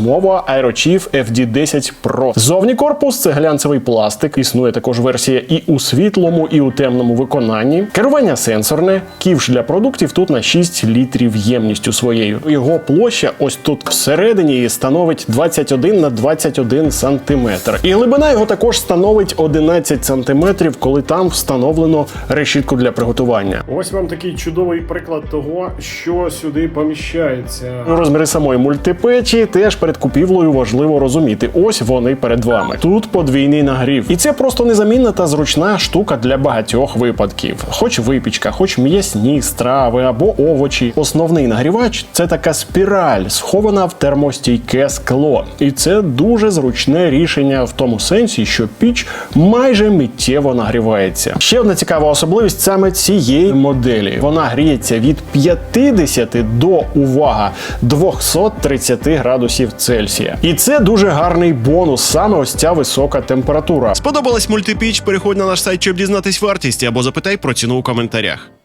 Мова Aerochief FD10 Pro. Зовні корпус це глянцевий пластик. Існує також версія і у світлому, і у темному виконанні. Керування сенсорне. Ківш для продуктів тут на 6 літрів ємністю своєю. Його площа ось тут всередині становить 21 на 21 сантиметр. І глибина його також становить 11 сантиметрів, коли там встановлено решітку для приготування. Ось вам такий чудовий приклад того, що сюди поміщається. Розміри самої мультипечі теж перед купівлею важливо розуміти. Ось вони перед вами. Тут подвійний нагрів, і це просто незамінна та зручна штука для багатьох випадків. Хоч випічка, хоч м'ясні страви або овочі. Основний нагрівач це така спіраль, схована в термостійке скло. І це дуже зручне рішення в тому сенсі, що піч майже миттєво нагрівається. Ще одна цікава особливість саме цієї моделі. Вона гріється від 50 до увага 230 градусів Цельсія. І це дуже гарний бонус, саме ось ця висока температура. Сподобалась мультипіч? Переходь на наш сайт, щоб дізнатись вартість або запитай про ціну у коментарях.